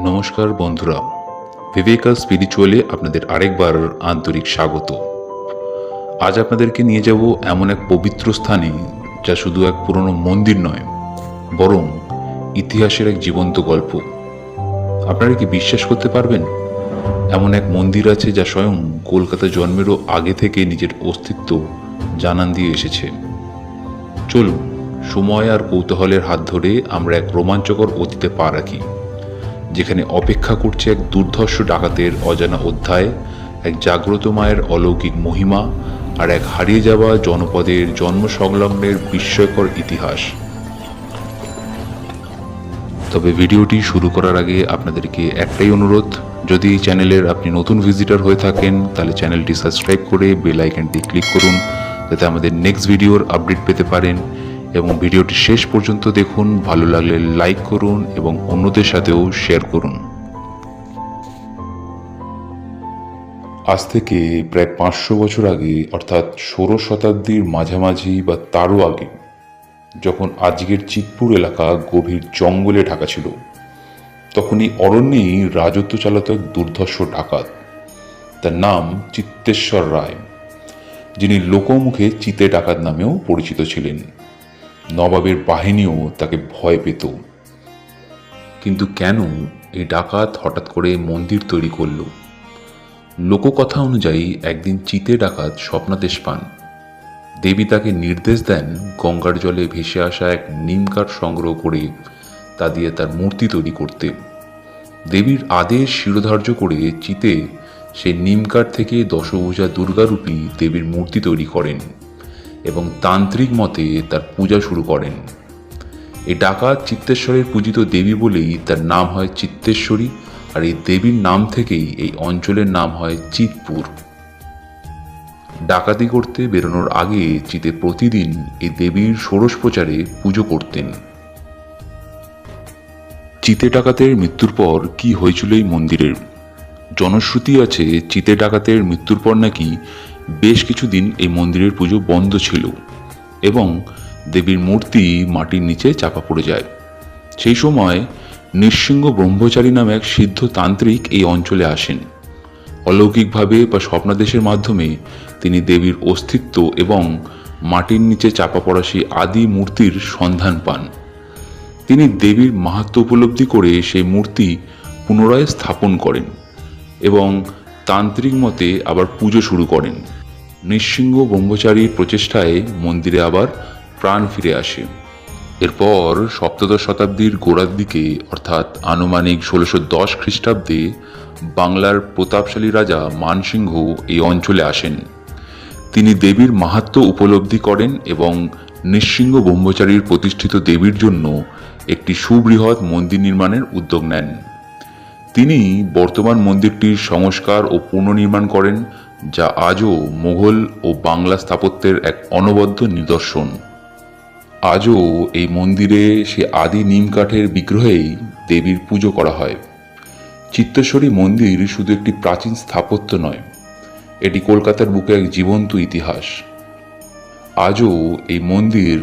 নমস্কার বন্ধুরা। বিবেকা স্পিরিচুয়ালে আপনাদের আরেকবার আন্তরিক স্বাগত। আজ আপনাদেরকে নিয়ে যাব এমন এক পবিত্র স্থানে যা শুধু এক পুরনো মন্দির নয়, বরং ইতিহাসের এক জীবন্ত গল্প। আপনারা কি বিশ্বাস করতে পারবেন? এমন এক মন্দির আছে যা স্বয়ং কলকাতা জন্মেরও আগে থেকে নিজের অস্তিত্ব জানান দিয়ে এসেছে। চলুন, সময় আর কৌতূহলের হাত ধরে আমরা এক রোমাঞ্চকর অতীতে পা রাখি। যেখানে অপেক্ষা করছে এক দুর্ধর্ষ ডাকাতের অজানা অধ্যায়, এক জাগ্রত মায়ের অলৌকিক মহিমা আর এক হারিয়ে যাওয়া জনপদের জন্ম সংলগ্নের বিস্ময়কর ইতিহাস। তবে ভিডিওটি শুরু করার আগে আপনাদেরকে একটাই অনুরোধ, যদি এই চ্যানেলের আপনি নতুন ভিজিটার হয়ে থাকেন, তাহলে চ্যানেলটি সাবস্ক্রাইব করে বেল আইকনটি ক্লিক করুন, যাতে আমাদের নেক্সট ভিডিওর আপডেট পেতে পারেন। এবং ভিডিওটি শেষ পর্যন্ত দেখুন, ভালো লাগলে লাইক করুন এবং অন্যদের সাথেও শেয়ার করুন। আজ থেকে প্রায় পাঁচশো বছর আগে, অর্থাৎ ষোড়শ শতাব্দীর মাঝামাঝি বা তারও আগে, যখন আজকের চিতপুর এলাকা গভীর জঙ্গলে ঢাকা ছিল, তখনই অরণ্যেই রাজত্ব চালাত এক দুর্ধর্ষ ডাকাত তার নাম চিত্তেশ্বর রায়, যিনি লোকমুখে চিতে ডাকাত নামেও পরিচিত ছিলেন। নবাবের বাহিনীও তাকে ভয় পেত। কিন্তু কেন এই ডাকাত হঠাৎ করে মন্দির তৈরি করল? লোককথা অনুযায়ী একদিন চিতে ডাকাত স্বপ্নাদেশ পান। দেবী তাকে নির্দেশ দেন গঙ্গার জলে ভেসে আসা এক নিমকাঠ সংগ্রহ করে তা দিয়ে তার মূর্তি তৈরি করতে। দেবীর আদেশ শিরোধার্য করে চিতে সে নিমকাঠ থেকে দশভূজা দুর্গারূপী দেবীর মূর্তি তৈরি করেন। এবং তান্ত্রিক মতে তার পূজা শুরু করেন। এই ডাকাত চিত্তেশ্বরের পূজিত দেবী বলেই তার নাম হয় চিত্তেশ্বরী, আর এই দেবীর নাম থেকেই এই অঞ্চলের নাম হয় চিতপুর। ডাকাতি করতে বেরোনোর আগে চিতে প্রতিদিন এই দেবীর ষোড়শ প্রচারে পুজো করতেন। চিতে ডাকাতের মৃত্যুর পর কি হয়েছিল এই মন্দিরের জনশ্রুতি আছে চিতে ডাকাতের মৃত্যুর পর নাকি বেশ কিছুদিন এই মন্দিরের পুজো বন্ধ ছিল এবং দেবীর মূর্তি মাটির নিচে চাপা পড়ে যায়। সেই সময় নৃসিংহ ব্রহ্মচারী নামে এক সিদ্ধ তান্ত্রিক এই অঞ্চলে আসেন। অলৌকিকভাবে বা স্বপ্নাদেশের মাধ্যমে তিনি দেবীর অস্তিত্ব এবং মাটির নিচে চাপা পড়া সেই আদি মূর্তির সন্ধান পান। তিনি দেবীর মাহাত্ম উপলব্ধি করে সেই মূর্তি পুনরায় স্থাপন করেন এবং তান্ত্রিক মতে আবার পুজো শুরু করেন। নৃসিংহ ব্রহ্মচারীর প্রচেষ্টায় মন্দিরে আবার প্রাণ ফিরে আসে। এরপর সপ্তদশ শতাব্দীর গোড়ার দিকে, অর্থাৎ আনুমানিক ষোলোশো দশ খ্রিস্টাব্দে, বাংলার প্রতাপশালী রাজা মানসিংহ এই অঞ্চলে আসেন। তিনি দেবীর মাহাত্ম উপলব্ধি করেন এবং নৃসিংহ ব্রহ্মচারীর প্রতিষ্ঠিত দেবীর জন্য একটি সুবৃহৎ মন্দির নির্মাণের উদ্যোগ নেন। তিনি বর্তমান মন্দিরটির সংস্কার ও পুনর্নির্মাণ করেন, যা আজও মোঘল ও বাংলা স্থাপত্যের এক অনবদ্য নিদর্শন। আজও এই মন্দিরে সে আদি নিম কাঠের বিগ্রহেই দেবীর পুজো করা হয়। চিত্তেশ্বরী মন্দির শুধু একটি প্রাচীন স্থাপত্য নয়, এটি কলকাতার বুকে এক জীবন্ত ইতিহাস। আজও এই মন্দির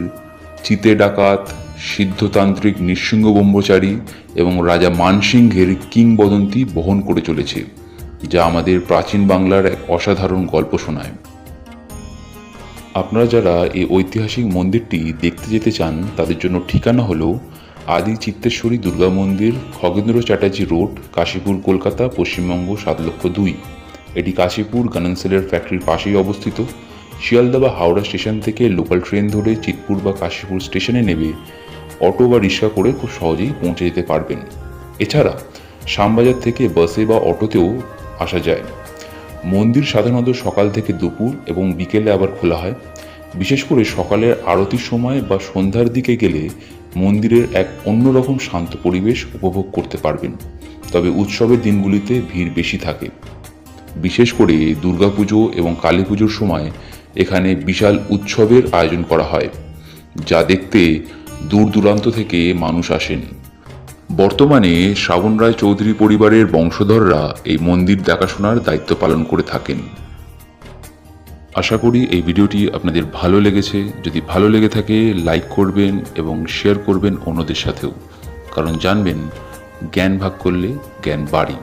চিতে ডাকাত সিদ্ধতান্ত্রিক নৃসিংহ ব্রহ্মচারী এবং রাজা মানসিংহের কিংবদন্তি বহন করে চলেছে, যা আমাদের প্রাচীন বাংলার এক অসাধারণ গল্প শোনায়। আপনারা যারা এই ঐতিহাসিক মন্দিরটি দেখতে যেতে চান, তাদের জন্য ঠিকানা হলো আদি চিত্তেশ্বরী দুর্গা মন্দির, খগেন্দ্র চ্যাটার্জি রোড, কাশীপুর, কলকাতা, পশ্চিমবঙ্গ, সাত লক্ষ দুই। এটি কাশীপুর গানানসেলের ফ্যাক্টরির পাশেই অবস্থিত। শিয়ালদা বা হাওড়া স্টেশন থেকে লোকাল ট্রেন ধরে চিতপুর বা কাশীপুর স্টেশনে নেবে অটো বা রিক্সা করে খুব সহজেই পৌঁছে যেতে পারবেন। এছাড়া শ্যামবাজার থেকে বাসে বা অটোতেও আসা যায় মন্দির সাধারণত সকাল থেকে দুপুর এবং বিকেলে আবার খোলা হয়। বিশেষ করে সকালের আরতির সময় বা সন্ধ্যার দিকে গেলে মন্দিরের এক অন্যরকম শান্ত পরিবেশ উপভোগ করতে পারবেন। তবে উৎসবের দিনগুলিতে ভিড় বেশি থাকে। বিশেষ করে দুর্গাপুজো এবং কালী পুজোর সময় এখানে বিশাল উৎসবের আয়োজন করা হয়, যা দেখতে দূর দূরান্ত থেকে মানুষ আসেন। বর্তমানে শ্রাবণ রায় চৌধুরী পরিবারের বংশধররা এই মন্দির দেখাশোনার দায়িত্ব পালন করে থাকেন। আশা করি এই ভিডিওটি আপনাদের ভালো লেগেছে। যদি ভালো লেগে থাকে, লাইক করবেন এবং শেয়ার করবেন অন্যদের সাথেও। কারণ জানবেন, জ্ঞান ভাগ করলে জ্ঞান বাড়ে।